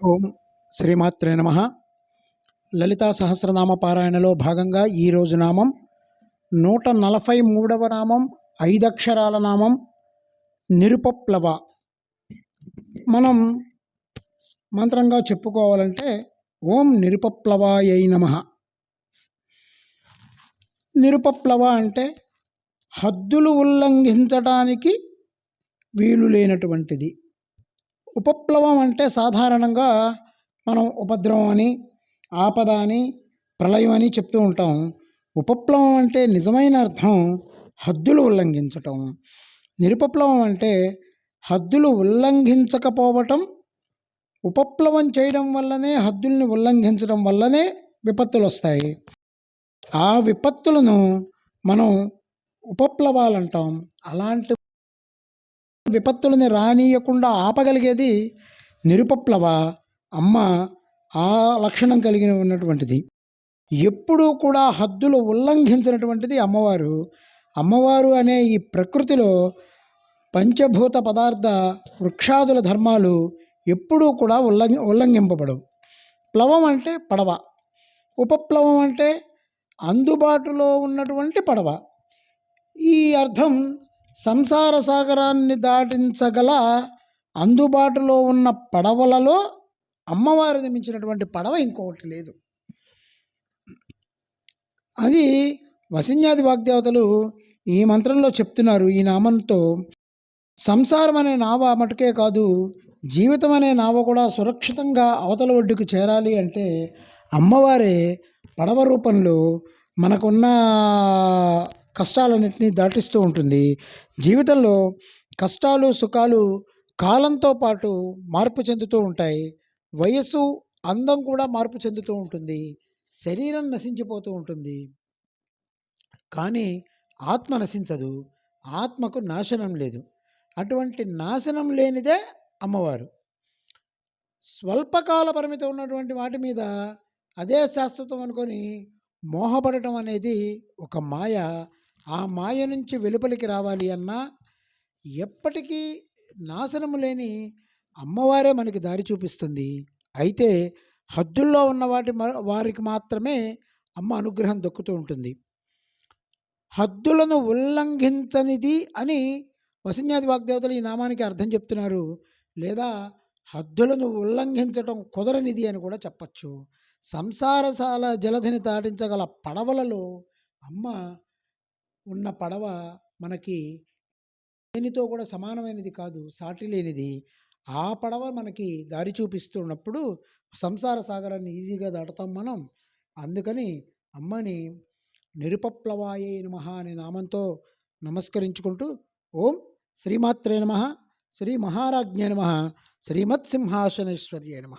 ఓం శ్రీమాత్రే నమ. లలితా సహస్రనామ పారాయణలో భాగంగా ఈరోజు నామం నూట నలభై మూడవ నామం ఐదక్షరాల నామం నిరుపప్లవ. మనం మంత్రంగా చెప్పుకోవాలంటే ఓం నిరుపప్లవాయై నమ. నిరుపప్లవ అంటే హద్దులు ఉల్లంఘించటానికి వీలు లేనటువంటిది. ఉపప్లవం అంటే సాధారణంగా మనం ఉపద్రవం అని ఆపద అని ప్రళయం అని చెప్తూ ఉంటాం. ఉపప్లవం అంటే నిజమైన అర్థం హద్దులు ఉల్లంఘించటం. నిరుపప్లవం అంటే హద్దులు ఉల్లంఘించకపోవటం. ఉపప్లవం చేయడం వల్లనే హద్దుల్ని ఉల్లంఘించడం వల్లనే విపత్తులు వస్తాయి. ఆ విపత్తులను మనం ఉపప్లవాలంటాం. అలాంటి విపత్తులని రానియకుండా ఆపగలిగేది నిరుపప్లవ అమ్మ ఆ లక్షణం కలిగి ఉన్నటువంటిది. ఎప్పుడూ కూడా హద్దులు ఉల్లంఘించినటువంటిది అమ్మవారు. అమ్మవారు అనే ఈ ప్రకృతిలో పంచభూత పదార్థ వృక్షాదుల ధర్మాలు ఎప్పుడూ కూడా ఉల్లంఘి ఉల్లంఘింపబడవు. ప్లవం అంటే పడవ. ఉపప్లవం అంటే అందుబాటులో ఉన్నటువంటి పడవ. ఈ అర్థం సంసార సాగరాన్ని దాటించగల అందుబాటులో ఉన్న పడవలలో అమ్మవారిని మించినటువంటి పడవ ఇంకొకటి లేదు. అది వసిన్యాది వాగ్దేవతలు ఈ మంత్రంలో చెప్తున్నారు. ఈ నామంతో సంసారం అనే నావ మటుకే కాదు జీవితం అనే నావ కూడా సురక్షితంగా అవతల ఒడ్డుకు చేరాలి అంటే అమ్మవారే పడవ రూపంలో మనకున్న కష్టాలన్నింటినీ దాటిస్తూ ఉంటుంది. జీవితంలో కష్టాలు సుఖాలు కాలంతో పాటు మార్పు చెందుతూ ఉంటాయి. వయస్సు అందం కూడా మార్పు చెందుతూ ఉంటుంది. శరీరం నశించిపోతూ ఉంటుంది. కానీ ఆత్మ నశించదు. ఆత్మకు నాశనం లేదు. అటువంటి నాశనం లేనిదే అమ్మవారు. స్వల్పకాల పరిమితి ఉన్నటువంటి వాటి మీద అదే శాశ్వతం అనుకొని మోహపడటం అనేది ఒక మాయ. ఆ మాయ నుంచి వెలుపలికి రావాలి అన్నా ఎప్పటికీ నాశనము లేని అమ్మవారే మనకి దారి చూపిస్తుంది. అయితే హద్దుల్లో ఉన్న వాటి వారికి మాత్రమే అమ్మ అనుగ్రహం దక్కుతూ ఉంటుంది. హద్దులను ఉల్లంఘించనిది అని వసన్యాది వాగ్దేవతలు ఈ నామానికి అర్థం చెప్తున్నారు. లేదా హద్దులను ఉల్లంఘించటం కుదరనిది అని కూడా చెప్పచ్చు. సంసారసాల జలధిని దాటించగల పడవలలో అమ్మ ఉన్న పడవ మనకి దేనితో కూడా సమానమైనది కాదు సాటి లేనిది ఆ పడవ మనకి దారి చూపిస్తున్నప్పుడు సంసార సాగరాన్ని ఈజీగా దాటుతాం మనం. అందుకని అమ్మని నిరుపప్లవాయే నమ అనే నామంతో నమస్కరించుకుంటూ ఓం శ్రీమాత్రే నమ శ్రీ మహారాజ్ఞే నమ శ్రీమత్సింహాసనేశ్వర్యే నమ.